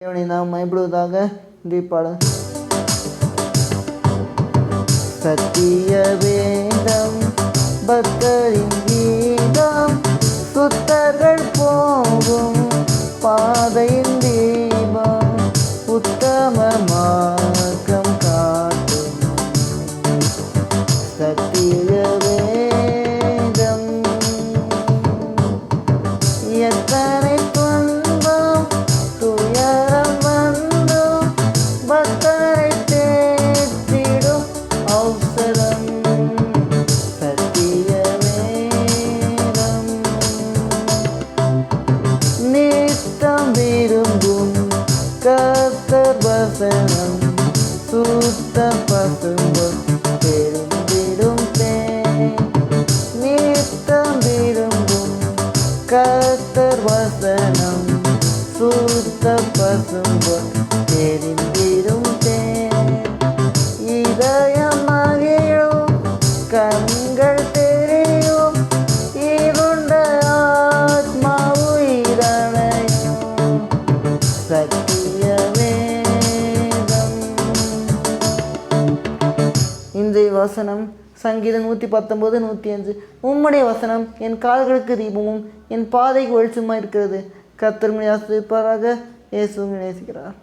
தேவனை நாம் மயப்படுவதாக தீபாளர் சத்திய வேதம் பக்தரின் கீதம் சுத்தர்கள் போகும் பாதையின் தீபம் உத்தம மார்க்கம் காட்டும். சத்திய வேதம் எத்தனை நித்தம் விரும்பும் கத்தர் வசனம் சுத்த பசும்பொன் தெரிந்திடும் நித்தம் விரும்பும் கத்தர் வசனம் சுத்த பசும்பொன் சத்திய வேதம் இன்றைய வசனம் சங்கீதம் நூற்றி பத்தொம்போது நூற்றி அஞ்சு உம்முடைய வசனம் என் கால்களுக்கு தீபமும் என் பாதைக்கு வெளிச்சமாக இருக்கிறது. கத்தர் ஆசிரியப்பாராக இயேசுவும் நேசிக்கிறார்.